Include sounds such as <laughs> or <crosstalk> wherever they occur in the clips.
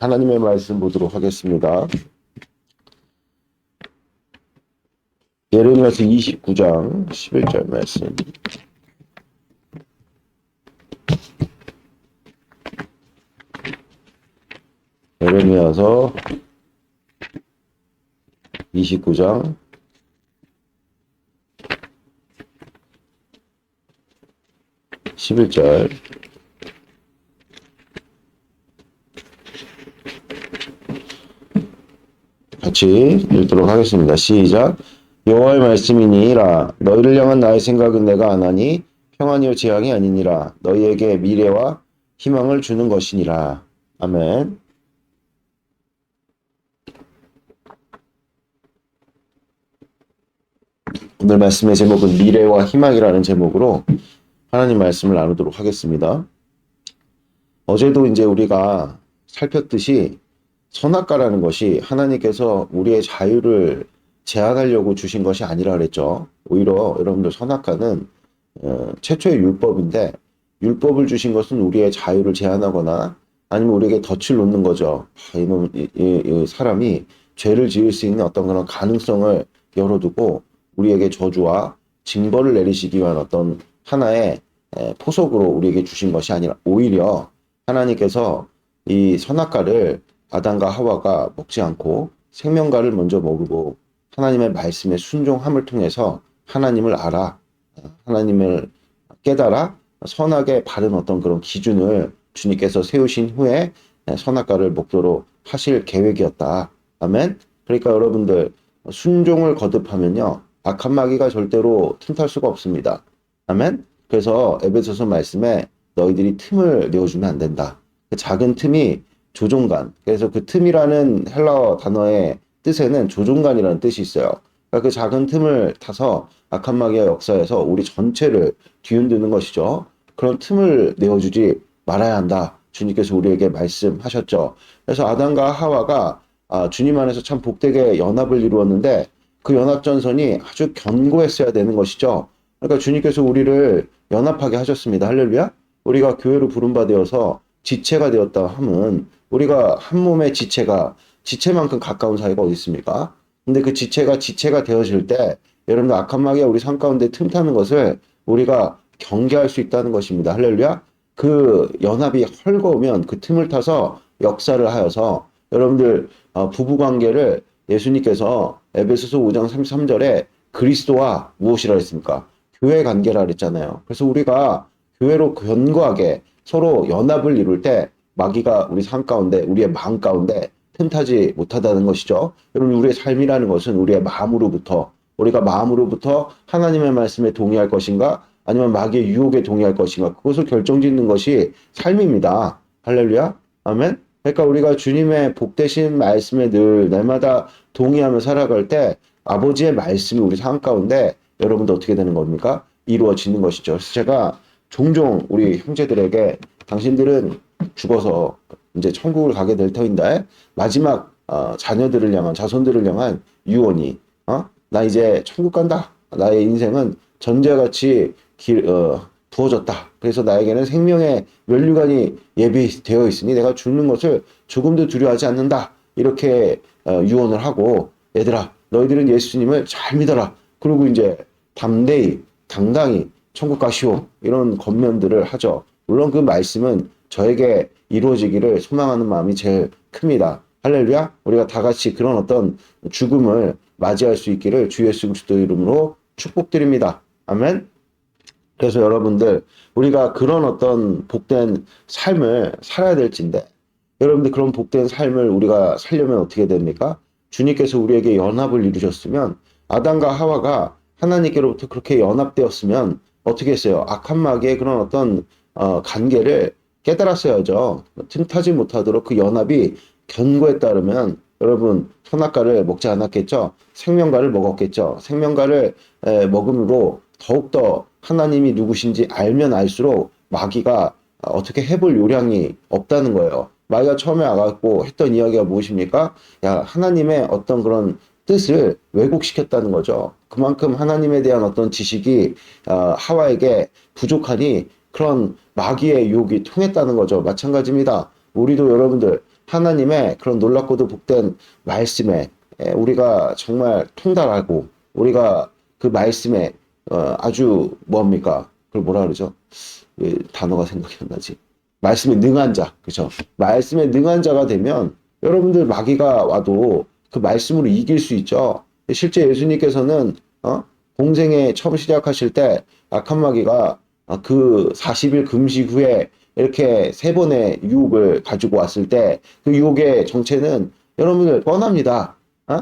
하나님의 말씀 보도록 하겠습니다. 예레미야서 29장 11절 말씀. 예레미야서 29장 11절 같이 읽도록 하겠습니다. 시작. 여호와의 말씀이니라 너희를 향한 나의 생각은 내가 안 하니 평안이요 재앙이 아니니라 너희에게 미래와 희망을 주는 것이니라. 아멘. 오늘 말씀의 제목은 미래와 희망이라는 제목으로 하나님 말씀을 나누도록 하겠습니다. 어제도 이제 우리가 살폈듯이 선악과라는 것이 하나님께서 우리의 자유를 제한하려고 주신 것이 아니라 그랬죠. 오히려 여러분들 선악과는 어, 최초의 율법인데 율법을 주신 것은 우리의 자유를 제한하거나 아니면 우리에게 덫을 놓는 거죠. 아, 이놈 이, 이, 이 사람이 죄를 지을 수 있는 어떤 그런 가능성을 열어두고 우리에게 저주와 징벌을 내리시기 위한 어떤 하나의 에, 포석으로 우리에게 주신 것이 아니라 오히려 하나님께서 이 선악과를 아담과 하와가 먹지 않고 생명과를 먼저 먹고 하나님의 말씀에 순종함을 통해서 하나님을 알아 하나님을 깨달아 선악에 바른 어떤 그런 기준을 주님께서 세우신 후에 선악과를 먹도록 하실 계획이었다. 아멘. 그러니까 여러분들 순종을 거듭하면요 악한 마귀가 절대로 틈탈 수가 없습니다. 아멘. 그래서 에베소서 말씀에 너희들이 틈을 내어주면 안 된다. 그 작은 틈이 조종간. 그래서 그 틈이라는 헬라어 단어의 뜻에는 조종간이라는 뜻이 있어요. 그러니까 그 작은 틈을 타서 악한 마귀의 역사에서 우리 전체를 뒤흔드는 것이죠. 그런 틈을 내어주지 말아야 한다. 주님께서 우리에게 말씀하셨죠. 그래서 아담과 하와가 아, 주님 안에서 참 복되게 연합을 이루었는데 그 연합전선이 아주 견고했어야 되는 것이죠. 그러니까 주님께서 우리를 연합하게 하셨습니다. 할렐루야. 우리가 교회로 부름받아서 지체가 되었다 함은 우리가 한 몸의 지체가 지체만큼 가까운 사이가 어디 있습니까? 근데 그 지체가 지체가 되어질 때 여러분들 악한 마귀가 우리 삶 가운데 틈타는 것을 우리가 경계할 수 있다는 것입니다. 할렐루야. 그 연합이 헐거우면 그 틈을 타서 역사를 하여서 여러분들 어, 부부 관계를 예수님께서 에베소서 5장 33절에 그리스도와 무엇이라 했습니까? 교회 관계라 그랬잖아요. 그래서 우리가 교회로 견고하게 서로 연합을 이룰 때 마귀가 우리 삶 가운데 우리의 마음 가운데 틈타지 못하다는 것이죠. 여러분 우리의 삶이라는 것은 우리의 마음으로부터 우리가 마음으로부터 하나님의 말씀에 동의할 것인가 아니면 마귀의 유혹에 동의할 것인가 그것을 결정 짓는 것이 삶입니다. 할렐루야. 아멘. 그러니까 우리가 주님의 복되신 말씀에 늘 날마다 동의하며 살아갈 때 아버지의 말씀이 우리 삶 가운데 여러분도 어떻게 되는 겁니까? 이루어지는 것이죠. 그래서 제가 종종 우리 형제들에게 당신들은 죽어서 이제 천국을 가게 될 터인데 마지막 어, 자녀들을 향한 자손들을 향한 유언이 어? 나 이제 천국 간다. 나의 인생은 전제같이 길, 어, 부어졌다. 그래서 나에게는 생명의 면류관이 예비되어 있으니 내가 죽는 것을 조금도 두려워하지 않는다. 이렇게 어, 유언을 하고 얘들아 너희들은 예수님을 잘 믿어라. 그리고 이제 담대히 당당히 천국 가시오 이런 겉면들을 하죠. 물론 그 말씀은 저에게 이루어지기를 소망하는 마음이 제일 큽니다. 할렐루야. 우리가 다 같이 그런 어떤 죽음을 맞이할 수 있기를 주 예수 그리스도 이름으로 축복드립니다. 아멘. 그래서 여러분들 우리가 그런 어떤 복된 삶을 살아야 될진데 여러분들 그런 복된 삶을 우리가 살려면 어떻게 됩니까? 주님께서 우리에게 연합을 이루셨으면 아담과 하와가 하나님께로부터 그렇게 연합되었으면 어떻게 했어요? 악한 마귀의 그런 어떤 어, 관계를 깨달았어야죠. 틈타지 못하도록 그 연합이 견고했다면 여러분 선악과를 먹지 않았겠죠. 생명과를 먹었겠죠. 생명과를 에, 먹음으로 더욱더 하나님이 누구신지 알면 알수록 마귀가 어떻게 해볼 요량이 없다는 거예요. 마귀가 처음에 와갖고 했던 이야기가 무엇입니까? 야, 하나님의 어떤 그런 뜻을 왜곡시켰다는 거죠. 그만큼 하나님에 대한 어떤 지식이 어, 하와에게 부족하니 그런 마귀의 유혹이 통했다는 거죠. 마찬가지입니다. 우리도 여러분들 하나님의 그런 놀랍고도 복된 말씀에 에, 우리가 정말 통달하고 우리가 그 말씀에 어, 아주 뭡니까? 그걸 뭐라 그러죠? 왜 단어가 생각이 안 나지? 말씀에 능한 자, 그죠? 말씀에 능한 자가 되면 여러분들 마귀가 와도 그 말씀으로 이길 수 있죠. 실제 예수님께서는 어? 공생에 처음 시작하실 때 악한 마귀가 어, 그 40일 금식 후에 이렇게 세 번의 유혹을 가지고 왔을 때 그 유혹의 정체는 여러분들 뻔합니다. 어?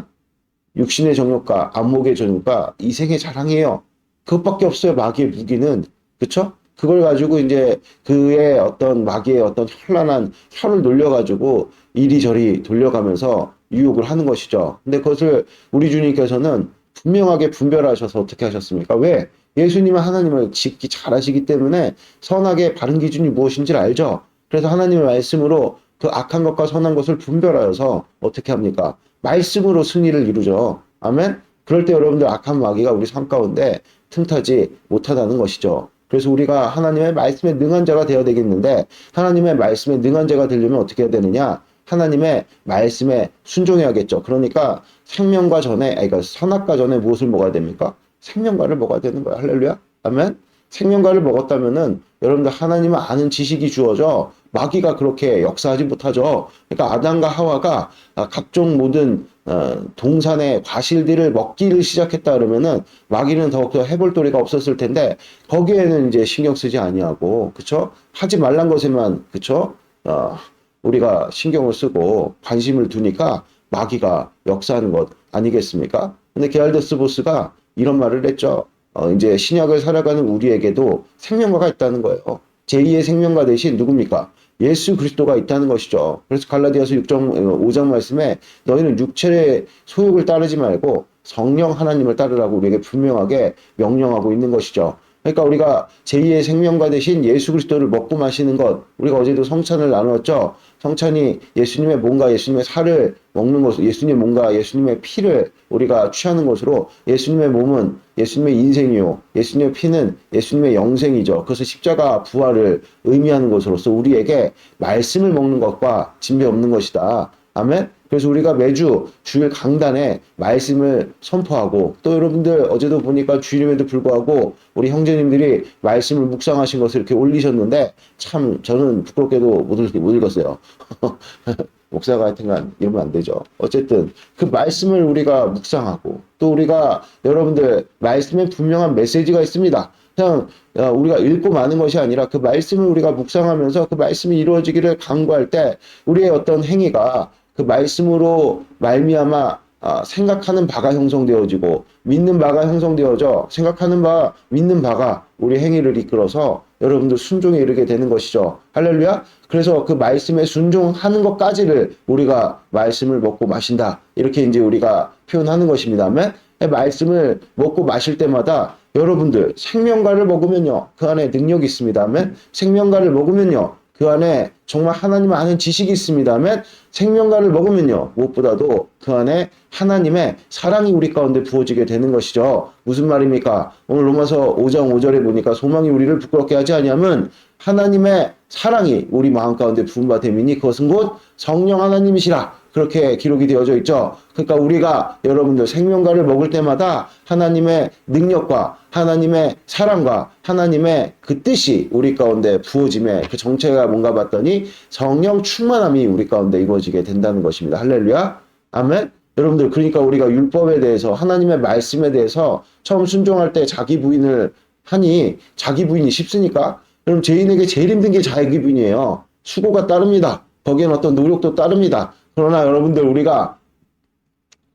육신의 정욕과 안목의 정욕과 이생의 자랑이에요. 그것밖에 없어요. 마귀의 무기는 그쵸? 그걸 가지고 이제 그의 어떤 마귀의 어떤 현란한 혀를 놀려가지고 이리저리 돌려가면서 유혹을 하는 것이죠. 근데 그것을 우리 주님께서는 분명하게 분별하셔서 어떻게 하셨습니까? 왜? 예수님은 하나님을 짓기 잘하시기 때문에 선하게 바른 기준이 무엇인지를 알죠. 그래서 하나님의 말씀으로 그 악한 것과 선한 것을 분별하여서 어떻게 합니까? 말씀으로 승리를 이루죠. 아멘? 그럴 때 여러분들 악한 마귀가 우리 삶 가운데 틈타지 못하다는 것이죠. 그래서 우리가 하나님의 말씀에 능한 자가 되어야 되겠는데 하나님의 말씀에 능한 자가 되려면 어떻게 해야 되느냐? 하나님의 말씀에 순종해야겠죠. 그러니까 생명과 전에, 그러니까 선악과 전에 무엇을 먹어야 됩니까? 생명과를 먹어야 되는 거야. 할렐루야. 아멘. 생명과를 먹었다면은 여러분들 하나님을 아는 지식이 주어져 마귀가 그렇게 역사하지 못하죠. 그러니까 아담과 하와가 아, 각종 모든 어, 동산의 과실들을 먹기를 시작했다 그러면은 마귀는 더욱더 해볼 도리가 없었을 텐데 거기에는 이제 신경 쓰지 아니하고 그쵸 하지 말란 것에만 그쵸 어, 우리가 신경을 쓰고 관심을 두니까 마귀가 역사하는 것 아니겠습니까? 근데 게알더스 보스가 이런 말을 했죠. 어, 이제 신약을 살아가는 우리에게도 생명과가 있다는 거예요. 제2의 생명과 대신 누굽니까? 예수 그리스도가 있다는 것이죠. 그래서 갈라디아서 6장, 5장 말씀에 너희는 육체의 소욕을 따르지 말고 성령 하나님을 따르라고 우리에게 분명하게 명령하고 있는 것이죠. 그러니까 우리가 제2의 생명과 대신 예수 그리스도를 먹고 마시는 것, 우리가 어제도 성찬을 나누었죠. 성찬이 예수님의 몸과 예수님의 살을 먹는 것으로, 예수님의 몸과 예수님의 피를 우리가 취하는 것으로 예수님의 몸은 예수님의 인생이요. 예수님의 피는 예수님의 영생이죠. 그래서 십자가 부활을 의미하는 것으로서 우리에게 말씀을 먹는 것과 진배 없는 것이다. 아멘? 그래서 우리가 매주 주일 강단에 말씀을 선포하고 또 여러분들 어제도 보니까 주일임에도 불구하고 우리 형제님들이 말씀을 묵상하신 것을 이렇게 올리셨는데 참 저는 부끄럽게도 못, 읽, 못 읽었어요. <laughs> 목사가 하여튼간 이러면 안 되죠. 어쨌든 그 말씀을 우리가 묵상하고 또 우리가 여러분들 말씀에 분명한 메시지가 있습니다. 그냥 어, 우리가 읽고 마는 것이 아니라 그 말씀을 우리가 묵상하면서 그 말씀이 이루어지기를 간구할 때 우리의 어떤 행위가 그 말씀으로 말미암아 아, 생각하는 바가 형성되어지고 믿는 바가 형성되어져 생각하는 바 믿는 바가 우리 행위를 이끌어서 여러분들 순종에 이르게 되는 것이죠. 할렐루야. 그래서 그 말씀에 순종하는 것까지를 우리가 말씀을 먹고 마신다. 이렇게 이제 우리가 표현하는 것입니다. 아멘. 말씀을 먹고 마실 때마다 여러분들 생명과를 먹으면요. 그 안에 능력이 있습니다. 아멘. 생명과를 먹으면요. 그 안에 정말 하나님 아는 지식이 있습니다면 생명과를 먹으면요 무엇보다도 그 안에 하나님의 사랑이 우리 가운데 부어지게 되는 것이죠. 무슨 말입니까? 오늘 로마서 5장 5절에 보니까 소망이 우리를 부끄럽게 하지 아니하면 하나님의 사랑이 우리 마음 가운데 부은 바 됨이니 그것은 곧 성령 하나님이시라 그렇게 기록이 되어져 있죠. 그러니까 우리가 여러분들 생명과를 먹을 때마다 하나님의 능력과 하나님의 사랑과 하나님의 그 뜻이 우리 가운데 부어짐에 그 정체가 뭔가 봤더니 성령 충만함이 우리 가운데 이루어지게 된다는 것입니다. 할렐루야. 아멘. 여러분들 그러니까 우리가 율법에 대해서 하나님의 말씀에 대해서 처음 순종할 때 자기 부인을 하니 자기 부인이 쉽습니까? 그럼 죄인에게 제일 힘든 게 자기 부인이에요. 수고가 따릅니다. 거기엔 어떤 노력도 따릅니다. 그러나 여러분들 우리가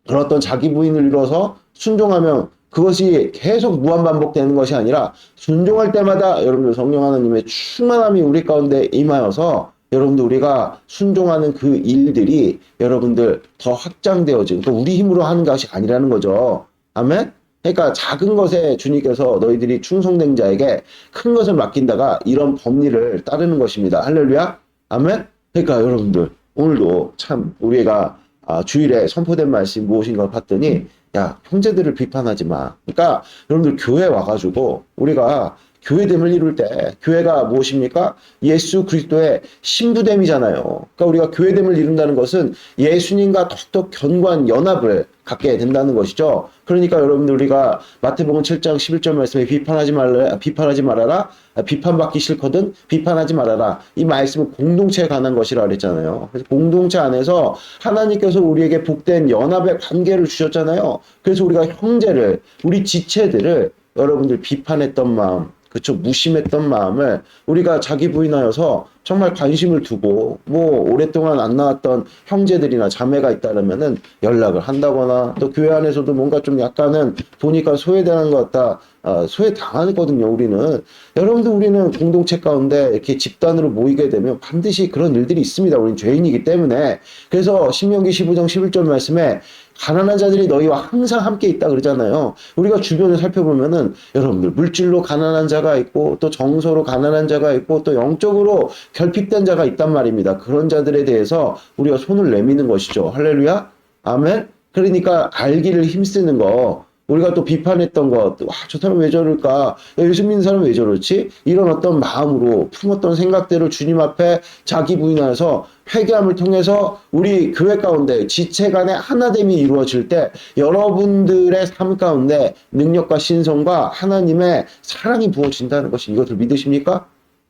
어떤 자기 부인을 이뤄서 순종하면 그것이 계속 무한 반복되는 것이 아니라 순종할 때마다 여러분들 성령 하나님의 충만함이 우리 가운데 임하여서 여러분들 우리가 순종하는 그 일들이 여러분들 더 확장되어지고 또 우리 힘으로 하는 것이 아니라는 거죠. 아멘. 그러니까 작은 것에 주님께서 너희들이 충성된 자에게 큰 것을 맡긴다가 이런 법리를 따르는 것입니다. 할렐루야. 아멘. 그러니까 여러분들 오늘도 참 우리가 아, 주일에 선포된 말씀이 무엇인가 봤더니 야 형제들을 비판하지 마. 그러니까 여러분들 교회 와가지고 우리가 교회됨을 이룰 때 교회가 무엇입니까? 예수 그리스도의 신부됨이잖아요. 그러니까 우리가 교회됨을 이룬다는 것은 예수님과 더욱더 견고한 연합을 갖게 된다는 것이죠. 그러니까 여러분들 우리가 마태복음 7장 11절 말씀에 비판하지 말라 비판하지 말아라 아, 비판받기 싫거든 비판하지 말아라 이 말씀은 공동체에 관한 것이라 그랬잖아요. 그래서 공동체 안에서 하나님께서 우리에게 복된 연합의 관계를 주셨잖아요. 그래서 우리가 형제를 우리 지체들을 여러분들 비판했던 마음 그쵸 무심했던 마음을 우리가 자기 부인하여서 정말 관심을 두고 뭐 오랫동안 안 나왔던 형제들이나 자매가 있다면은 연락을 한다거나 또 교회 안에서도 뭔가 좀 약간은 보니까 소외되는 것 같다 아, 소외 당하거든요 우리는 여러분들 우리는 공동체 가운데 이렇게 집단으로 모이게 되면 반드시 그런 일들이 있습니다 우리는 죄인이기 때문에 그래서 신명기 15장 11절 말씀에 가난한 자들이 너희와 항상 함께 있다 그러잖아요. 우리가 주변을 살펴보면은 여러분들 물질로 가난한 자가 있고 또 정서로 가난한 자가 있고 또 영적으로 결핍된 자가 있단 말입니다. 그런 자들에 대해서 우리가 손을 내미는 것이죠. 할렐루야. 아멘. 그러니까 알기를 힘쓰는 거 우리가 또 비판했던 것, 와, 저 사람 왜 저럴까? 야, 예수 믿는 사람 왜 저렇지? 이런 어떤 마음으로 품었던 생각들을 주님 앞에 자기 부인하여서 회개함을 통해서 우리 교회 가운데 지체 간의 하나됨이 이루어질 때 여러분들의 삶 가운데 능력과 신성과 하나님의 사랑이 부어진다는 것이 이것을 믿으십니까?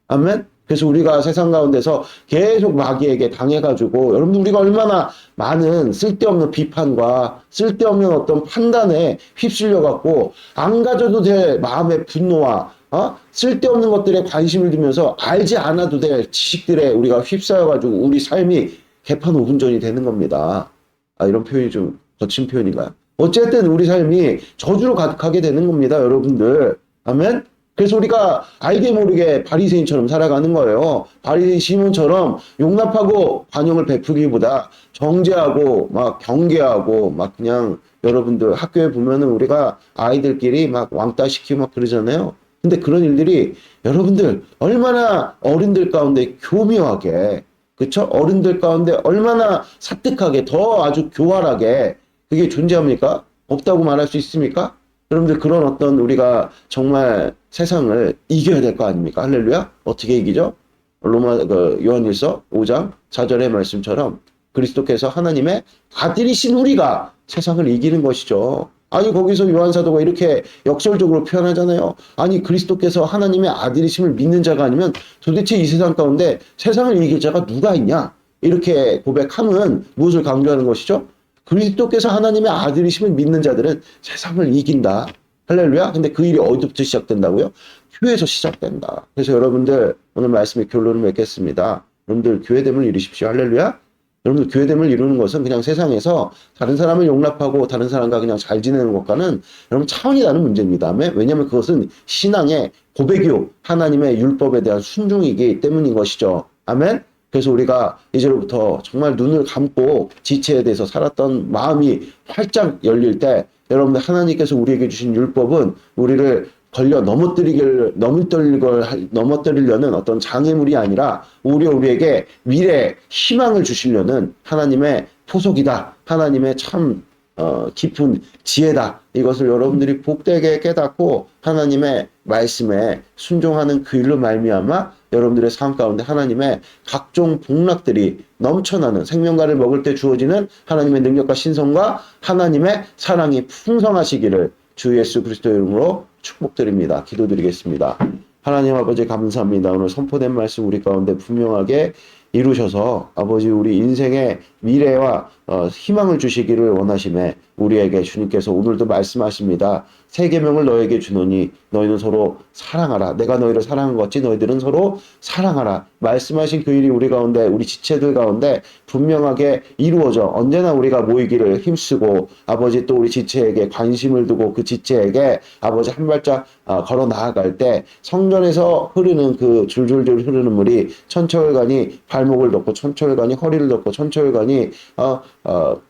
아멘? 그래서 우리가 세상 가운데서 계속 마귀에게 당해가지고 여러분들 우리가 얼마나 많은 쓸데없는 비판과 쓸데없는 어떤 판단에 휩쓸려 갖고 안 가져도 될 마음의 분노와 어? 쓸데없는 것들에 관심을 두면서 알지 않아도 될 지식들에 우리가 휩싸여 가지고 우리 삶이 개판 5분 전이 되는 겁니다. 아 이런 표현이 좀 거친 표현인가요? 어쨌든 우리 삶이 저주로 가득하게 되는 겁니다, 여러분들. 아멘. 그래서 우리가 알게 모르게 바리새인처럼 살아가는 거예요. 바리새인 시몬처럼 용납하고 관용을 베푸기보다 정죄하고 막 경계하고 막 그냥 여러분들 학교에 보면은 우리가 아이들끼리 막 왕따 시키고 막 그러잖아요. 근데 그런 일들이 여러분들 얼마나 어른들 가운데 교묘하게 그쵸? 어른들 가운데 얼마나 사특하게 더 아주 교활하게 그게 존재합니까? 없다고 말할 수 있습니까? 여러분들 그런 어떤 우리가 정말 세상을 이겨야 될 거 아닙니까? 할렐루야? 어떻게 이기죠? 로마 그 요한일서 5장 4절의 말씀처럼 그리스도께서 하나님의 아들이신 우리가 세상을 이기는 것이죠. 아니 거기서 요한 사도가 이렇게 역설적으로 표현하잖아요. 아니 그리스도께서 하나님의 아들이심을 믿는 자가 아니면 도대체 이 세상 가운데 세상을 이길 자가 누가 있냐? 이렇게 고백함은 무엇을 강조하는 것이죠? 그리스도께서 하나님의 아들이심을 믿는 자들은 세상을 이긴다. 할렐루야. 근데 그 일이 어디부터 시작된다고요? 교회에서 시작된다. 그래서 여러분들 오늘 말씀의 결론을 맺겠습니다. 여러분들 교회됨을 이루십시오. 할렐루야. 여러분들 교회됨을 이루는 것은 그냥 세상에서 다른 사람을 용납하고 다른 사람과 그냥 잘 지내는 것과는 여러분 차원이 다른 문제입니다. 왜냐하면 그것은 신앙의 고백이요 하나님의 율법에 대한 순종이기 때문인 것이죠. 아멘. 그래서 우리가 이제로부터 정말 눈을 감고 지체에 대해서 살았던 마음이 활짝 열릴 때 여러분들 하나님께서 우리에게 주신 율법은 우리를 걸려 넘어뜨리길 넘어뜨릴 걸 할- 넘어뜨리려는 어떤 장애물이 아니라 오히려 우리에게 미래 희망을 주시려는 하나님의 포석이다. 하나님의 참 어, 깊은 지혜다. 이것을 여러분들이 복되게 깨닫고 하나님의 말씀에 순종하는 그 일로 말미암아 여러분들의 삶 가운데 하나님의 각종 복락들이 넘쳐나는 생명과를 먹을 때 주어지는 하나님의 능력과 신성과 하나님의 사랑이 풍성하시기를 주 예수 그리스도의 이름으로 축복드립니다. 기도드리겠습니다. 하나님 아버지 감사합니다. 오늘 선포된 말씀 우리 가운데 분명하게 이루셔서 아버지 우리 인생의 미래와 어, 희망을 주시기를 원하심에 우리에게 주님께서 오늘도 말씀하십니다. 세 계명을 너에게 주노니 너희는 서로 사랑하라. 내가 너희를 사랑한 것 같이 너희들은 서로 사랑하라. 말씀하신 그 일이 우리 가운데 우리 지체들 가운데 분명하게 이루어져 언제나 우리가 모이기를 힘쓰고 아버지 또 우리 지체에게 관심을 두고 그 지체에게 아버지 한 발짝 아, 걸어 나아갈 때 성전에서 흐르는 그 줄줄줄 흐르는 물이 천철간이 발목을 덮고 천철간이 허리를 덮고 천철간이 어, 어,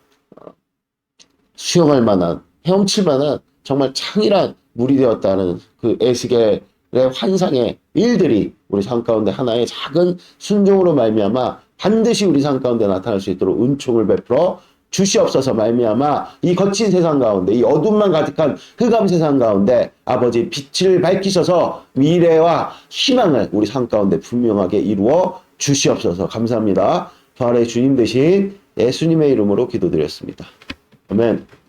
수영할 만한 헤엄칠 만한 정말 창이란 물이 되었다는 그 에스겔의 환상의 일들이 우리 삶 가운데 하나의 작은 순종으로 말미암아 반드시 우리 삶 가운데 나타날 수 있도록 은총을 베풀어 주시옵소서 말미암아 이 거친 세상 가운데 이 어둠만 가득한 흑암 세상 가운데 아버지 빛을 밝히셔서 미래와 희망을 우리 삶 가운데 분명하게 이루어 주시옵소서 감사합니다. 부활의 주님 대신 예수님의 이름으로 기도드렸습니다. 아멘.